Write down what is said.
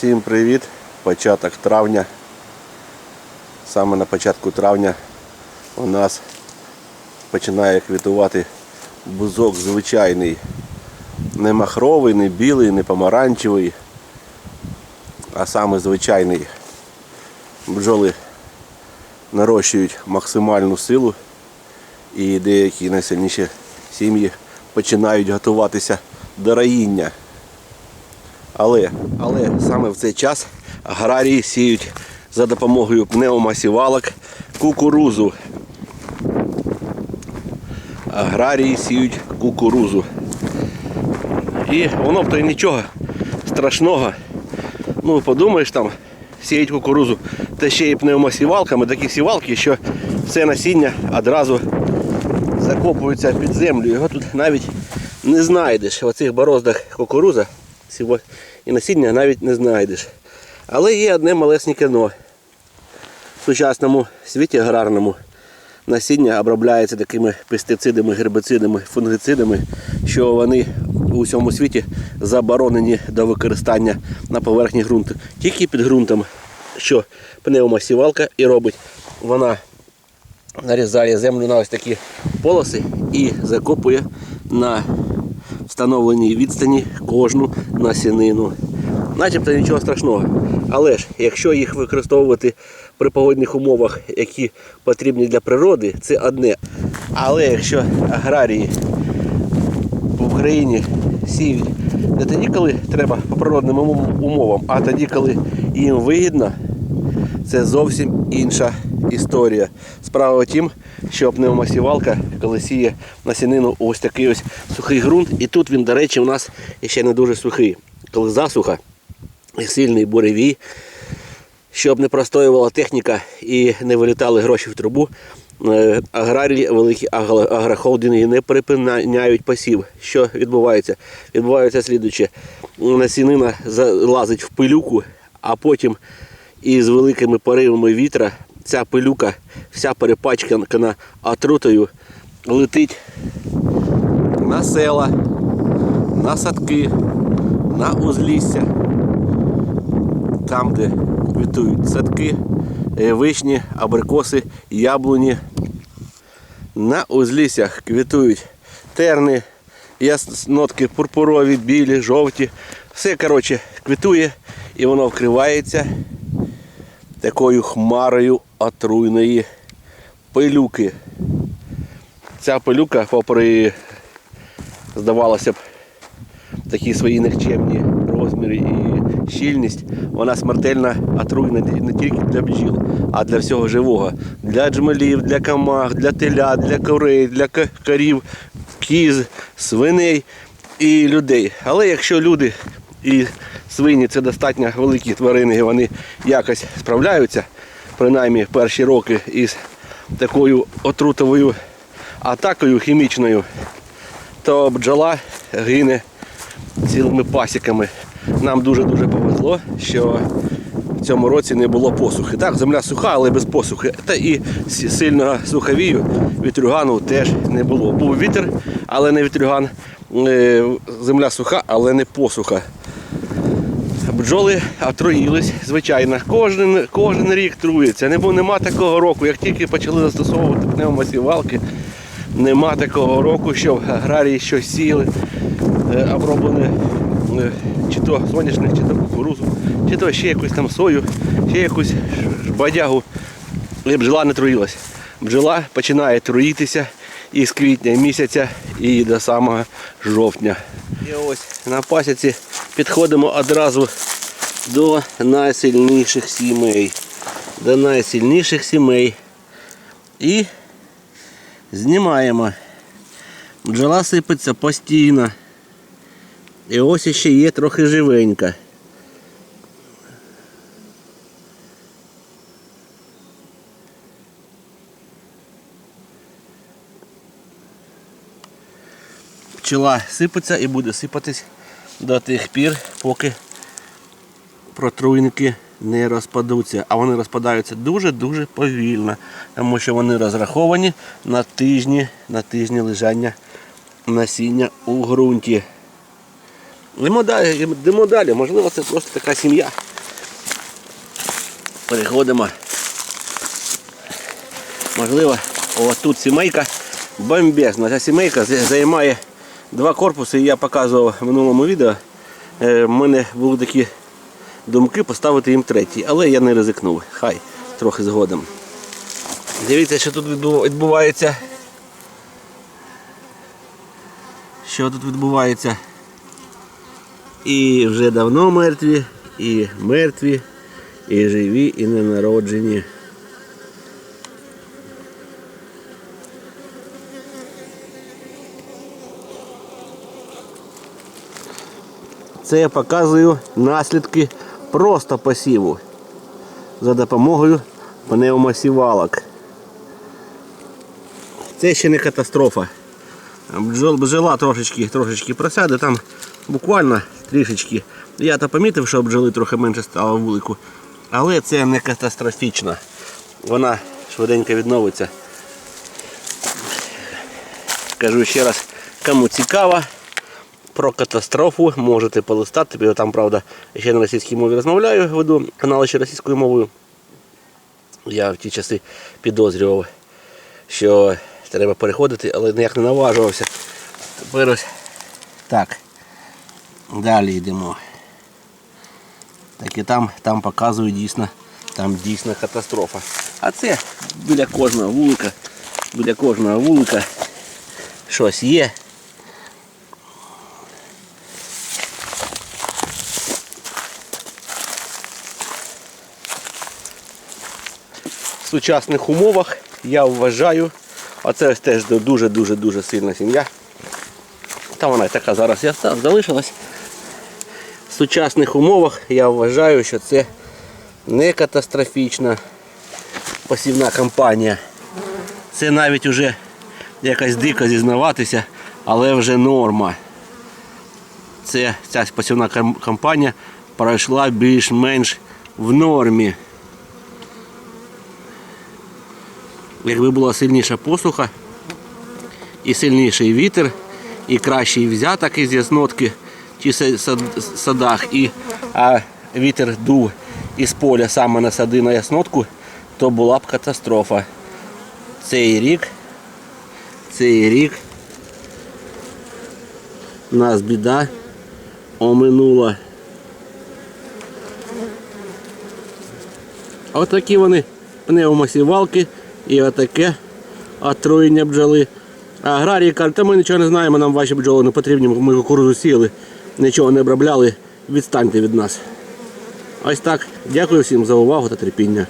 Всім привіт! Початок травня. Саме на початку травня у нас починає квітувати бузок звичайний. Не махровий, не білий, не помаранчевий, а саме звичайний. Бджоли нарощують максимальну силу і деякі найсильніші сім'ї починають готуватися до раїння. Але, але саме в цей час аграрії сіють за допомогою пневмосівалок кукурузу. Аграрії сіють кукурузу. І воно б то й нічого страшного. Ну, подумаєш там, сіють кукурузу, та ще й пневмосівалками, такі сівалки, що все насіння одразу закопується під землю. Його тут навіть не знайдеш. В оцих бороздах кукуруза і насіння навіть не знайдеш. Але є одне малесеньке но. В сучасному світі аграрному насіння обробляється такими пестицидами, гербицидами, фунгицидами, що вони у всьому світі заборонені до використання на поверхні ґрунту. Тільки під ґрунтом, що пневмосівалка і робить, вона нарізає землю на ось такі полоси і закопує на встановленій відстані кожну насінину. Начебто нічого страшного. Але ж, якщо їх використовувати при погодних умовах, які потрібні для природи, це одне. Але якщо аграрії в Україні сіють не тоді, коли треба по природним умовам, а тоді, коли їм вигідно, це зовсім інша історія. Справа в тім, що пневмосівалка, коли сіє насінину ось такий ось сухий ґрунт, і тут він, до речі, у нас ще не дуже сухий. Коли засуха і сильний буревій, щоб не простоювала техніка і не вилітали гроші в трубу, е, аграрії, великі агро- агрохолдинги не припиняють посів. Що відбувається? Відбувається слідуче. Насінина залазить в пилюку, а потім із великими поривами вітра ця пилюка, вся перепачкана отрутою, летить на села, на садки, на узлісся там, де квітують садки, е, вишні, абрикоси, яблуні. На узліссях квітують терни, нотки пурпурові, білі, жовті. Все коротше, квітує і воно вкривається такою хмарою отруйної пилюки. Ця пилюка, попри, здавалося б, такі свої нікчемні розміри і щільність, вона смертельно отруйна не тільки для бджіл, а для всього живого. Для джмелів, для камах, для телят, для курей, для корів, кіз, свиней і людей. Але якщо люди і свині це достатньо великі тварини, і вони якось справляються, принаймні перші роки із такою отрутовою атакою хімічною, то бджола гине цілими пасіками. Нам дуже-дуже повезло, що в цьому році не було посухи. Так, земля суха, але без посухи. Та і сильного суховію вітрюгану теж не було. Був вітер, але не вітрюган. Е, Земля суха, але не посуха. Бджоли отруїлись, звичайно. Кожен, кожен рік трується. Не, нема такого року. Як тільки почали застосовувати пневмосівалки, нема такого року, щоб аграрії щось сіяли, е, оброблене е, чи то соняшник, чи то кукурузу, чи то ще якусь там сою, ще якусь бадягу. І бджола не труїлась. Бджола починає труїтися із квітня місяця і до самого жовтня. І ось на пасіці підходимо одразу до найсильніших сімей. До найсильніших сімей. І знімаємо. Бджола сипеться постійно. І ось ще є трохи живенька. Пчела сипеться і буде сипатись до тих пір, поки протруйники не розпадуться. А вони розпадаються дуже-дуже повільно, тому що вони розраховані на тижні, на тижні лежання насіння у ґрунті. Йдемо далі, йдемо далі. Можливо, це просто така сім'я, Переходимо. Можливо, ось тут сімейка бомбезна. Ця сімейка займає два корпуси, я показував в минулому відео. Е, В мене були такі думки поставити їм третій, але я не ризикнув. Хай трохи згодом. Дивіться, що тут відбувається. Що тут відбувається? І вже давно мертві, і мертві, і живі, і ненароджені. Це я показую наслідки просто посіву за допомогою пневмосівалок. Це ще не катастрофа. Бджол, бджола трошечки, трошечки просяде, там буквально трішечки. Я то помітив, що бджоли трохи менше стало вулику, але це не катастрофічно. Вона швиденько відновиться. Кажу ще раз, кому цікаво про катастрофу, можете полистати. Я там, правда, ще на російській мові розмовляю, веду канал ще російською мовою. Я в ті часи підозрював, що треба переходити, але ніяк не наважувався. Тепер ось так. Далі йдемо. Так і там, там показують дійсно, там дійсно катастрофа. А це біля кожного вулика, біля кожного вулика щось є. В сучасних умовах я вважаю, а це ось теж дуже-дуже дуже сильна сім'я. Та вона така зараз я залишилась. В сучасних умовах я вважаю, що це не катастрофічна посівна кампанія. Це навіть уже якась дико зізнаватися, але вже норма. Це ця посівна кампанія пройшла більш-менш в нормі. Якби була сильніша посуха і сильніший вітер, і кращий взяток із яснотки чи садах, і а вітер дув із поля саме на сади на яснотку, то була б катастрофа. Цей рік, цей рік нас біда оминула. Отакі вони пневмосівалки і отаке отруєння бджоли. Аграрії кажуть, та ми нічого не знаємо, нам ваші бджоли не потрібні, ми кукурудзу сіяли, нічого не обробляли, відстаньте від нас. Ось так. Дякую всім за увагу та терпіння.